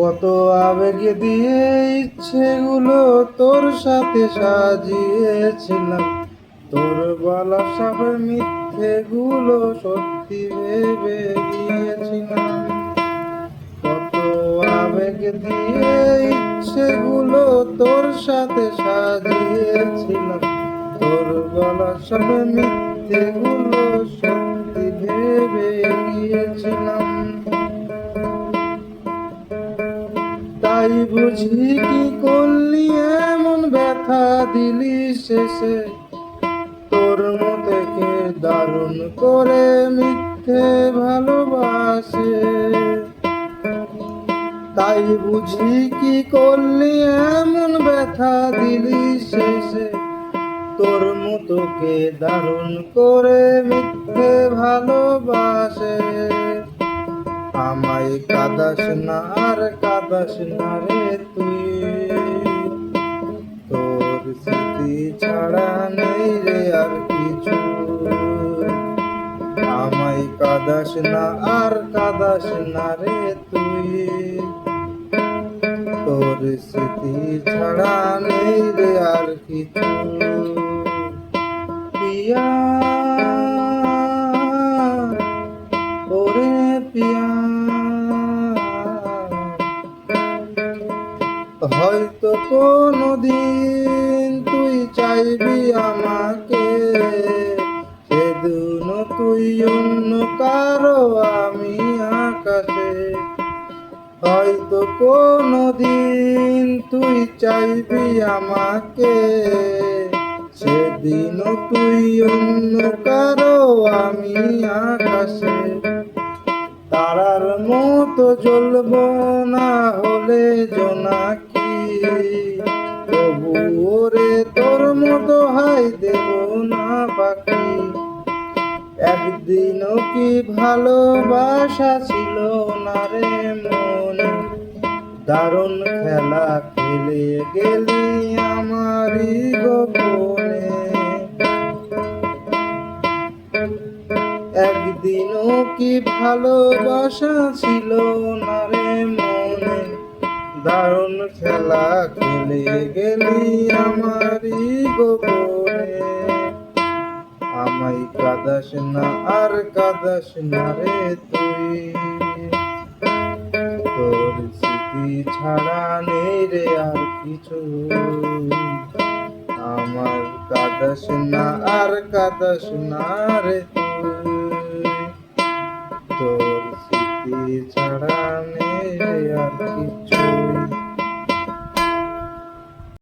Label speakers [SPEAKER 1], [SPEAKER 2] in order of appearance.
[SPEAKER 1] কত আবেগ দিয়ে ইচ্ছেগুলো তোর সাথে সাজিয়েছিলাম। তোর বলা সব মিথ্যেগুলো সত্যি ভেবে দিয়েছিলাম। কত আবেগ দিয়ে ইচ্ছেগুলো তোর সাথে সাজিয়েছিলাম। তোর বলা সব মিথ্যেগুলো সত্যি ভেবে গিয়েছিলাম বুঝি কি করলি? এমন ব্যথা দিলি শেষে। তোর মতেকে দারুণ করে মিথ্যে ভালোবাসে? তাই বুঝি কি করলি? এমন ব্যথা দিলি শেষে। তোর মতোকে দারুণ করে মিথ্যে ভালোবাসে? আমায় কাদাস না আর কাদাস না রে তুই। তোর স্মৃতি ছাড়া নেই রে আর কিছু। আমায় কাদাস না আর কাদাস না রে তুই। তোর স্মৃতি ছাড়া নেই রে আর কিছু। পিয়া হয়তো কোনো দিন তুই চাইবি আমাকে, সেদিন তুই অন্য কারও, আমি আকাশে। হয়তো কোনো দিন তুই চাইবি আমাকে, সেদিন তুই অন্য কারও, আমি আকাশে। তারার মতো জ্বলব না মতো দেব না বাকি। একদিনও কি ভালোবাসা ছিল না রে মনে? দারুণ খেলা খেলে গেলি আমারই গোপনে। একদিনও কি ভালোবাসা ছিল না রে মনে? দারুণ খেলা খেলে গেলি আমারই গোপনে। আমায় কাদাস না আর কাদাস না রে তুই। তোর স্মৃতি ছাড়া নেই রে আর কিছু। আমার কাদাস না আর কাদাস না রে তুই। তোর স্মৃতি ছাড়া নেই রে আর কিছু।